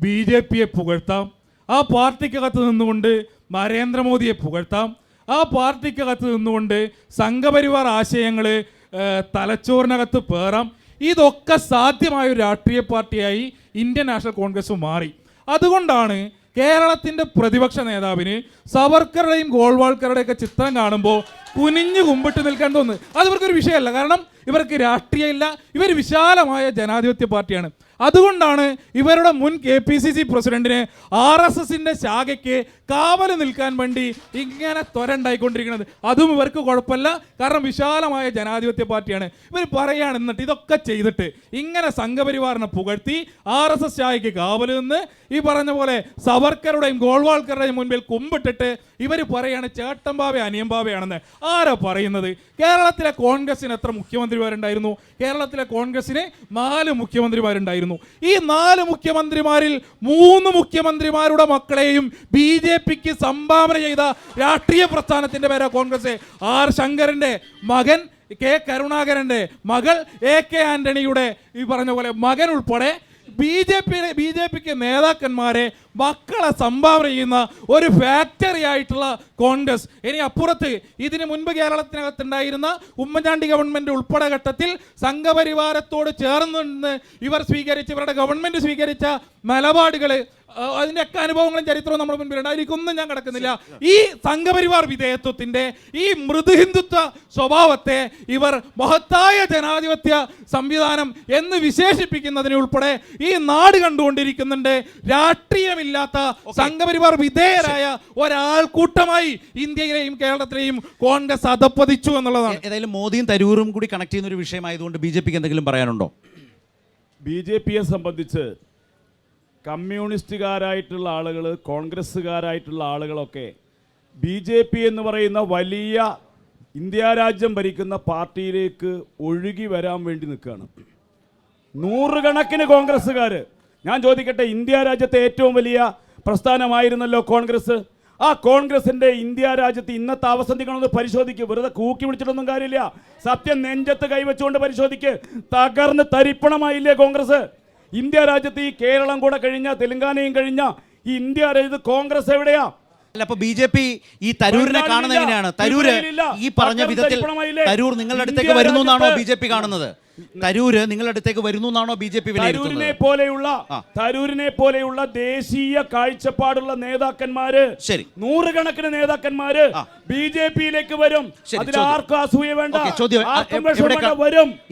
B J പിയെ പുകഴ്ത്താം. ആ പാർട്ടിക്കകത്ത് നിന്നുകൊണ്ട് നരേന്ദ്രമോദിയെ പുകഴ്ത്താം. ആ പാർട്ടിക്കകത്ത് നിന്നുകൊണ്ട് സംഘപരിവാർ ആശയങ്ങൾ തലച്ചോറിനകത്ത് പേറാം. ഇതൊക്കെ സാധ്യമായ ഒരു രാഷ്ട്രീയ പാർട്ടിയായി ഇന്ത്യൻ നാഷണൽ കോൺഗ്രസ് മാറി. അതുകൊണ്ടാണ് കേരളത്തിന്റെ പ്രതിപക്ഷ നേതാവിന് സവർക്കറുടെയും ഗോൾവാൾക്കറുടെയൊക്കെ ചിത്രം കാണുമ്പോൾ കുനിഞ്ഞു കുമ്പിട്ട് നിൽക്കാൻ തോന്നുന്നത്. അത് ഇവർക്കൊരു വിഷയമല്ല. കാരണം ഇവർക്ക് രാഷ്ട്രീയമില്ല. ഇവർ വിശാലമായ ജനാധിപത്യ പാർട്ടിയാണ്. അതുകൊണ്ടാണ് ഇവരുടെ മുൻ കെ പി സി സി പ്രസിഡന്റിന് ആർ എസ് എസിന്റെ ശാഖയ്ക്ക് കാവൽ നിൽക്കാൻ വേണ്ടി ഇങ്ങനെ ത്വരണ്ടായിക്കൊണ്ടിരിക്കുന്നത്. അതും ഇവർക്ക് കുഴപ്പമില്ല. കാരണം വിശാലമായ ജനാധിപത്യ പാർട്ടിയാണ്. ഇവർ പറയുകയാണ് എന്നിട്ട് ഇതൊക്കെ ചെയ്തിട്ട് ഇങ്ങനെ സംഘപരിവാറിനെ പുകഴ്ത്തി ആർ എസ് എസ് ശാഖയ്ക്ക് കാവൽ നിന്ന് ഈ പറഞ്ഞ പോലെ സവർക്കറുടെയും ഗോൾവാൾക്കറുടെയും മുൻപിൽ കുമ്പിട്ടിട്ട് ഇവർ പറയുകയാണ് ചേട്ടൻബാവ അനിയൻബാവയാണെന്ന് ആരാ പറയുന്നത്? കേരളത്തിലെ കോൺഗ്രസിന് എത്ര മുഖ്യമന്ത്രിമാരുണ്ടായിരുന്നു? കേരളത്തിലെ കോൺഗ്രസിന് നാല് മുഖ്യമന്ത്രിമാരുണ്ടായിരുന്നു. ഈ നാല് മുഖ്യമന്ത്രിമാരിൽ മൂന്ന് മുഖ്യമന്ത്രിമാരുടെ മക്കളെയും ബി ജെ പിക്ക് സംഭാവന ചെയ്ത രാഷ്ട്രീയ പ്രസ്ഥാനത്തിന്റെ പേരാ കോൺഗ്രസ്. ആർ ശങ്കരന്റെ മകൻ കെ കരുണാകരന്റെ മകൾ എ കെ ആന്റണിയുടെ ഈ പറഞ്ഞ പോലെ മകൻ ഉൾപ്പെടെ B J P B J പിക്ക് നേതാക്കന്മാരെ മക്കളെ സംഭാവന ചെയ്യുന്ന ഒരു ഫാക്ടറി ആയിട്ടുള്ള കോൺഗ്രസ് ഇനി അപ്പുറത്ത് ഇതിന് മുൻപ് കേരളത്തിനകത്തുണ്ടായിരുന്ന ഉമ്മൻചാണ്ടി ഗവൺമെന്റ് ഉൾപ്പെടെ ഘട്ടത്തിൽ സംഘപരിവാരത്തോട് ചേർന്ന് ഇവർ സ്വീകരിച്ച ഇവരുടെ ഗവൺമെന്റ് സ്വീകരിച്ച നിലപാടുകൾ അതിന്റെയൊക്കെ അനുഭവങ്ങളും ചരിത്രവും നമ്മുടെ മുൻപിലുണ്ട് അതിലേക്കൊന്നും ഞാൻ കിടക്കുന്നില്ല. ഈ സംഘപരിവാർ വിധേയത്വത്തിന്റെ ഈ മൃദുഹിന്ദുത്വ സ്വഭാവത്തെ ഇവർ മഹത്തായ ജനാധിപത്യ സംവിധാനം എന്ന് വിശേഷിപ്പിക്കുന്നതിന് ഉൾപ്പെടെ ഈ നാട് കണ്ടുകൊണ്ടിരിക്കുന്നുണ്ട്. രാഷ്ട്രീയമില്ലാത്ത സംഘപരിവാർ വിധേയരായ ഒരാൾക്കൂട്ടമായി ഇന്ത്യയിലെയും കേരളത്തിലെയും കോൺഗ്രസ് അധപ്പതിച്ചു എന്നുള്ളതാണ്. ഏതായാലും മോദിയും തരൂറും കൂടി കണക്ട് ചെയ്യുന്ന ഒരു വിഷയമായതുകൊണ്ട് ബി ജെ പിക്ക് എന്തെങ്കിലും പറയാനുണ്ടോ? ബി ജെ പിയെ സംബന്ധിച്ച് കമ്മ്യൂണിസ്റ്റുകാരായിട്ടുള്ള ആളുകൾ കോൺഗ്രസ്സുകാരായിട്ടുള്ള ആളുകളൊക്കെ ബി ജെ പി എന്ന് പറയുന്ന വലിയ ഇന്ത്യ രാജ്യം ഭരിക്കുന്ന പാർട്ടിയിലേക്ക് ഒഴുകി വരാൻ വേണ്ടി നിൽക്കുകയാണ്. നൂറുകണക്കിന് കോൺഗ്രസ്സുകാർ ഞാൻ ചോദിക്കട്ടെ ഇന്ത്യ രാജ്യത്തെ ഏറ്റവും വലിയ പ്രസ്ഥാനമായിരുന്നല്ലോ കോൺഗ്രസ്? ആ കോൺഗ്രസിന്റെ ഇന്ത്യ രാജ്യത്ത് ഇന്നത്തെ അവസന്ധികളൊന്ന് പരിശോധിക്കുക വെറുതെ കൂക്കി വിളിച്ചിട്ടൊന്നും കാര്യമില്ല. സത്യം നെഞ്ചത്ത് കൈവച്ചുകൊണ്ട് പരിശോധിക്ക്. തകർന്ന് തരിപ്പണമായില്ലേ കോൺഗ്രസ്? ഇന്ത്യ രാജ്യത്ത് ഈ കേരളം കൂടെ കഴിഞ്ഞ തെലങ്കാനയും കഴിഞ്ഞ ഈ ഇന്ത്യ രാജ്യത്ത് കോൺഗ്രസ് എവിടെയാ? അല്ല അപ്പൊ ബി ജെ പി ഈ തരൂരിനെ കാണുന്നത് എങ്ങനെയാണ് തരൂര് ഈ പറഞ്ഞ വിധത്തിൽ? തരൂർ നിങ്ങളുടെ അടുത്തേക്ക് വരുന്നു എന്നാണോ ബി ജെ പി കാണുന്നത്? തരൂര് നിങ്ങളുടെ അടുത്തേക്ക് വരുന്നു എന്നാണോ ബി ജെ പി തരൂരിനെ പോലെയുള്ള. തരൂരിനെ പോലെയുള്ള ദേശീയ കാഴ്ചപ്പാടുള്ള നേതാക്കന്മാര് ശരി. നൂറുകണക്കിന് നേതാക്കന്മാര്. ബി ജെ പിയിലേക്ക് വരും. അതിൽ. ആർക്കും അസൂയ വേണ്ട, വരും.